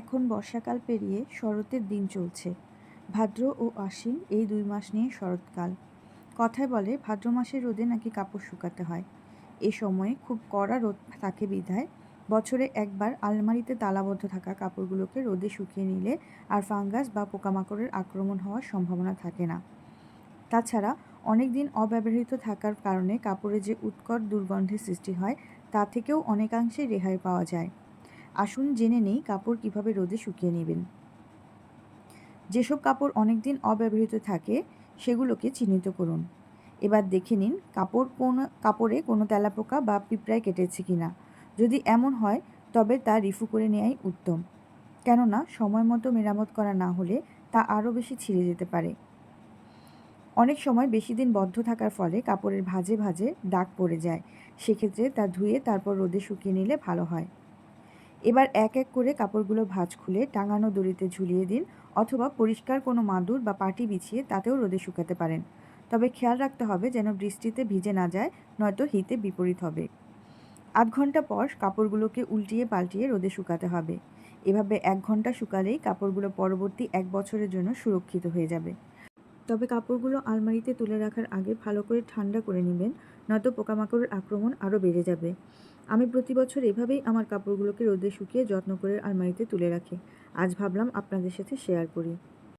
এখন বর্ষাকাল পেরিয়ে শরতের দিন চলছে। ভাদ্র ও আশ্বিন এই দুই মাস নিয়ে শরৎকাল। কথায় বলে, ভাদ্র মাসের রোদে নাকি কাপড় শুকাতে হয়। এ সময়ে খুব কড়া রোদ থাকে বিধায় বছরে একবার আলমারিতে তালাবদ্ধ থাকা কাপড়গুলোকে রোদে শুকিয়ে নিলে আর ফাঙ্গাস বা পোকামাকড়ের আক্রমণ হওয়ার সম্ভাবনা থাকে না। তাছাড়া অনেক দিন অব্যবহৃত থাকার কারণে কাপড়ে যে উৎকট দুর্গন্ধের সৃষ্টি হয়, তা থেকেও অনেকাংশে রেহাই পাওয়া যায়। আসুন জেনে নেই কাপড় কীভাবে রোদে শুকিয়ে নেবেন। যেসব কাপড় অনেক দিন অব্যবহৃত থাকে, সেগুলোকে চিহ্নিত করুন। এবার দেখে নিন কাপড় কোন, কাপড়ে কোনো তেলাপোকা বা পিঁপড়ায় কেটেছে কিনা। যদি এমন হয়, তবে তা রিফু করে নেওয়াই উত্তম। কেননা, সময় মতো মেরামত করা না হলে তা আরও বেশি ছিঁড়ে যেতে পারে। অনেক সময় বেশি দিন বদ্ধ থাকার ফলে কাপড়ের ভাজে ভাজে দাগ পড়ে যায়। সেক্ষেত্রে তা ধুয়ে তারপর রোদে শুকিয়ে নিলে ভালো হয়। এবার এক এক করে কাপড়গুলো ভাঁজ খুলে টাঙানো দড়িতে ঝুলিয়ে দিন অথবা পরিষ্কার কোনো মাদুর বা পাটি বিছিয়ে তাতেও রোদে শুকাতে পারেন। তবে খেয়াল রাখতে হবে যেন বৃষ্টিতে ভিজে না যায়, নয়তো হিতে বিপরীত হবে। আধ ঘণ্টা পর কাপড়গুলোকে উল্টিয়ে পাল্টিয়ে রোদে শুকাতে হবে। এভাবে এক ঘণ্টা শুকালেই কাপড়গুলো পরবর্তী এক বছরের জন্য সুরক্ষিত হয়ে যাবে। তবে কাপড়গুলো আলমারিতে তুলে রাখার আগে ভালো করে ঠান্ডা করে নেবেন, নয়তো পোকামাকড়ের আক্রমণ আরও বেড়ে যাবে। আমি প্রতি বছর এভাবেই আমার কাপড়গুলোকে রোদে শুকিয়ে যত্ন করে আলমারিতে তুলে রাখি। আজ ভাবলাম আপনাদের সাথে শেয়ার করি।